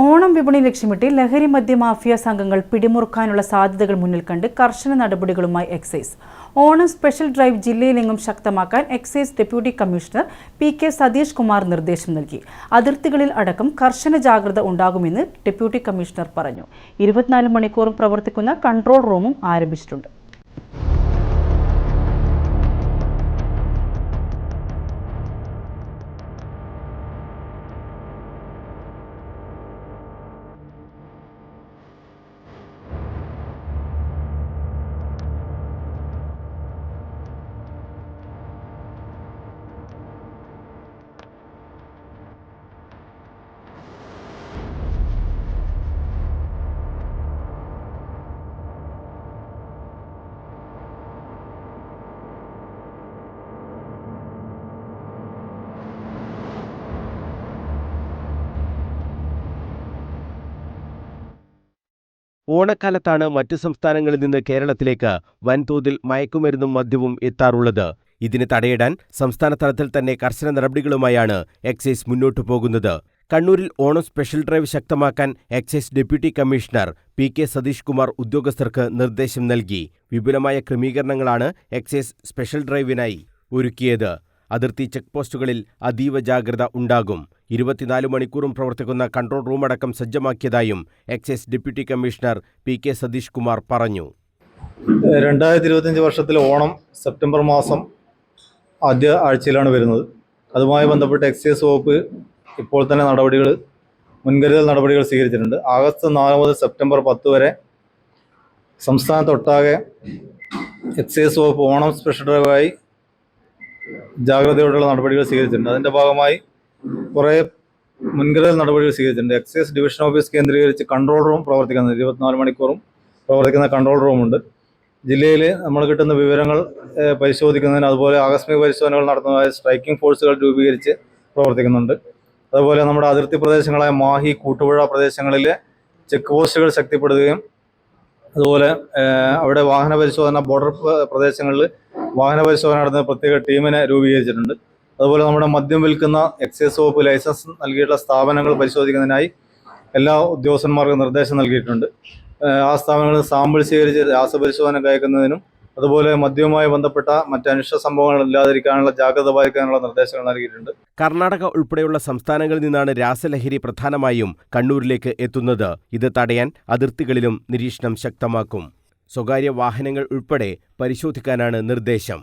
ഓണം വിപണി ലക്ഷ്യമിട്ട് ലഹരി മദ്യ മാഫിയ സംഘങ്ങൾ പിടിമുറുക്കാനുള്ള സാധ്യതകൾ മുന്നിൽ കണ്ട് കർശന നടപടികളുമായി എക്സൈസ്. ഓണം സ്പെഷ്യൽ ഡ്രൈവ് ജില്ലയിലെങ്ങും ശക്തമാക്കാൻ excise deputy commissioner P K Satheesh Kumar നിർദ്ദേശം നൽകി. അതിർത്തികളിൽ അടക്കം കർശന ജാഗ്രത ഉണ്ടാകുമെന്ന് ഡെപ്യൂട്ടി കമ്മീഷണർ പറഞ്ഞു. ഇരുപത്തിനാല് മണിക്കൂറും പ്രവർത്തിക്കുന്ന കൺട്രോൾ റൂമും ആരംഭിച്ചിട്ടുണ്ട്. ഓണക്കാലത്താണ് മറ്റു സംസ്ഥാനങ്ങളിൽ നിന്ന് കേരളത്തിലേക്ക് വൻതോതിൽ മയക്കുമരുന്നും മദ്യവും എത്താറുള്ളത്. ഇതിന് തടയിടാൻ സംസ്ഥാന തലത്തിൽ തന്നെ കർശന നടപടികളുമായാണ് എക്സൈസ് മുന്നോട്ടു പോകുന്നത്. കണ്ണൂരിൽ ഓണം സ്പെഷ്യൽ ഡ്രൈവ് ശക്തമാക്കാൻ excise deputy commissioner P K Satheesh Kumar ഉദ്യോഗസ്ഥർക്ക് നിർദ്ദേശം നൽകി. വിപുലമായ ക്രമീകരണങ്ങളാണ് എക്സൈസ് സ്പെഷ്യൽ ഡ്രൈവിനായി ഒരുക്കിയത്. അതിർത്തി ചെക്ക് പോസ്റ്റുകളിൽ അതീവ ജാഗ്രത ഉണ്ടാകും. ഇരുപത്തിനാല് മണിക്കൂറും പ്രവർത്തിക്കുന്ന കൺട്രോൾ റൂം അടക്കം സജ്ജമാക്കിയതായും excise deputy commissioner P K Satheesh Kumar പറഞ്ഞു. രണ്ടായിരത്തി ഇരുപത്തഞ്ച് വർഷത്തിലെ ഓണം സെപ്റ്റംബർ മാസം ആദ്യ ആഴ്ചയിലാണ് വരുന്നത്. അതുമായി ബന്ധപ്പെട്ട് എക്സൈസ് വകുപ്പ് ഇപ്പോൾ തന്നെ നടപടികൾ മുൻകരുതൽ നടപടികൾ സ്വീകരിച്ചിട്ടുണ്ട്. ആഗസ്റ്റ് നാല് മുതൽ സെപ്റ്റംബർ പത്ത് വരെ സംസ്ഥാനത്തൊട്ടാകെ എക്സൈസ് വകുപ്പ് ഓണം സ്പെഷ്യൽ ഡ്രൈവായി ജാഗ്രതയോടുള്ള നടപടികൾ സ്വീകരിച്ചിട്ടുണ്ട്. അതിന്റെ ഭാഗമായി കുറേ മുൻകരുതൽ നടപടികൾ സ്വീകരിച്ചിട്ടുണ്ട്. എക്സൈസ് ഡിവിഷൻ ഓഫീസ് കേന്ദ്രീകരിച്ച് കൺട്രോൾ റൂം പ്രവർത്തിക്കുന്നത് ഇരുപത്തിനാല് മണിക്കൂറും പ്രവർത്തിക്കുന്ന കൺട്രോൾ റൂമുണ്ട് ജില്ലയിൽ നമ്മൾ കിട്ടുന്ന വിവരങ്ങൾ പരിശോധിക്കുന്നതിന് അതുപോലെ ആകസ്മിക പരിശോധനകൾ നടത്തുന്നതായ സ്ട്രൈക്കിംഗ് ഫോഴ്സുകൾ രൂപീകരിച്ച് പ്രവർത്തിക്കുന്നുണ്ട്. അതുപോലെ നമ്മുടെ അതിർത്തി പ്രദേശങ്ങളായ മാഹി കൂട്ടുപുഴ പ്രദേശങ്ങളിലെ ചെക്ക് പോസ്റ്റുകൾ ശക്തിപ്പെടുത്തുകയും അതുപോലെ അവിടെ വാഹന പരിശോധന ബോർഡർ പ്രദേശങ്ങളിൽ വാഹന പരിശോധന നടത്തുന്ന പ്രത്യേക ടീമിനെ രൂപീകരിച്ചിട്ടുണ്ട്. അതുപോലെ നമ്മുടെ മദ്യം വിൽക്കുന്ന എക്സൈസ് വകുപ്പ് ലൈസൻസ് നൽകിയിട്ടുള്ള സ്ഥാപനങ്ങൾ പരിശോധിക്കുന്നതിനായി എല്ലാ ഉദ്യോഗസ്ഥന്മാർക്കും നിർദ്ദേശം നൽകിയിട്ടുണ്ട്. ആ സ്ഥാപനങ്ങളിൽ സാമ്പിൾ സ്വീകരിച്ച് രാസപരിശോധന കയക്കുന്നതിനും അതുപോലെ മദ്യവുമായി ബന്ധപ്പെട്ട മറ്റ് അനിഷ്ട സംഭവങ്ങൾ ഇല്ലാതിരിക്കാനുള്ള ജാഗ്രത പാലിക്കാനുള്ള നിർദ്ദേശങ്ങൾ നൽകിയിട്ടുണ്ട്. കർണാടക ഉൾപ്പെടെയുള്ള സംസ്ഥാനങ്ങളിൽ നിന്നാണ് രാസലഹരി പ്രധാനമായും കണ്ണൂരിലേക്ക് എത്തുന്നത്. ഇത് തടയാൻ അതിർത്തികളിലും നിരീക്ഷണം ശക്തമാക്കും. സ്വകാര്യ വാഹനങ്ങൾ ഉൾപ്പെടെ പരിശോധിക്കാനാണ് നിർദ്ദേശം.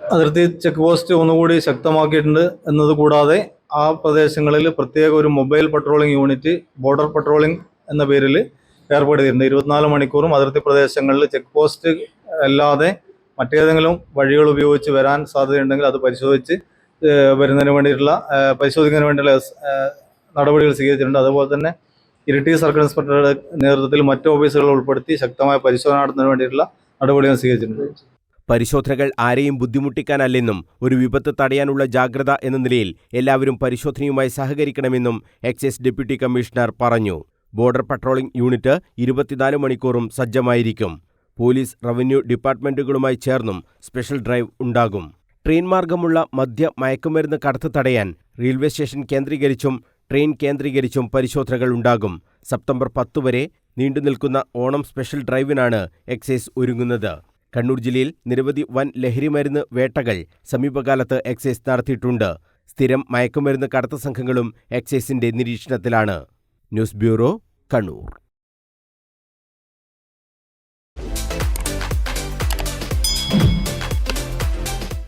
അതിർത്തി ചെക്ക് പോസ്റ്റ് ഒന്നുകൂടി ശക്തമാക്കിയിട്ടുണ്ട് എന്നതുകൂടാതെ ആ പ്രദേശങ്ങളിൽ പ്രത്യേക ഒരു mobile patrolling unit border patrolling എന്ന പേരിൽ ഏർപ്പെടുത്തിയിട്ടുണ്ട് ഇരുപത്തിനാല് മണിക്കൂറും അതിർത്തി പ്രദേശങ്ങളിൽ ചെക്ക് പോസ്റ്റ് അല്ലാതെ മറ്റേതെങ്കിലും വഴികൾ ഉപയോഗിച്ച് വരാൻ സാധ്യതയുണ്ടെങ്കിൽ അത് പരിശോധിച്ച് വരുന്നതിന് വേണ്ടിയിട്ടുള്ള പരിശോധിക്കുന്നതിന് വേണ്ടിയുള്ള നടപടികൾ സ്വീകരിച്ചിട്ടുണ്ട്. അതുപോലെ തന്നെ ഇരിട്ടി സർക്കിൾ ഇൻസ്പെക്ടറുടെ നേതൃത്വത്തിൽ മറ്റ് ഓഫീസുകൾ ഉൾപ്പെടുത്തി ശക്തമായ പരിശോധന നടത്തുന്നതിന് വേണ്ടിയിട്ടുള്ള നടപടികൾ സ്വീകരിച്ചിട്ടുണ്ട്. പരിശോധനകൾ ആരെയും ബുദ്ധിമുട്ടിക്കാനല്ലെന്നും ഒരു വിപത്ത് തടയാനുള്ള ജാഗ്രത എന്ന നിലയിൽ എല്ലാവരും പരിശോധനയുമായി സഹകരിക്കണമെന്നും എക്സൈസ് ഡെപ്യൂട്ടി കമ്മീഷണർ പറഞ്ഞു. ബോർഡർ പട്രോളിംഗ് യൂണിറ്റ് ഇരുപത്തിനാല് മണിക്കൂറും സജ്ജമായിരിക്കും. പോലീസ് റവന്യൂ ഡിപ്പാർട്ട്മെന്റുകളുമായി ചേർന്നും സ്പെഷ്യൽ ഡ്രൈവ് ഉണ്ടാകും. ട്രെയിൻ മാർഗമുള്ള മദ്യ മയക്കുമരുന്ന് കടത്ത് തടയാൻ റെയിൽവേ സ്റ്റേഷൻ കേന്ദ്രീകരിച്ചും ട്രെയിൻ കേന്ദ്രീകരിച്ചും പരിശോധനകൾ ഉണ്ടാകും. സെപ്റ്റംബർ പത്ത് വരെ നീണ്ടുനിൽക്കുന്ന ഓണം സ്പെഷ്യൽ ഡ്രൈവിനാണ് എക്സൈസ് ഒരുങ്ങുന്നത്. കണ്ണൂർ ജില്ലയിൽ നിരവധി വൻ ലഹരിമരുന്ന് വേട്ടകൾ സമീപകാലത്ത് എക്സൈസ് നടത്തിയിട്ടുണ്ട്. സ്ഥിരം മയക്കുമരുന്ന് കടത്ത സംഘങ്ങളും എക്സൈസിന്റെ നിരീക്ഷണത്തിലാണ്. News bureau Kannur.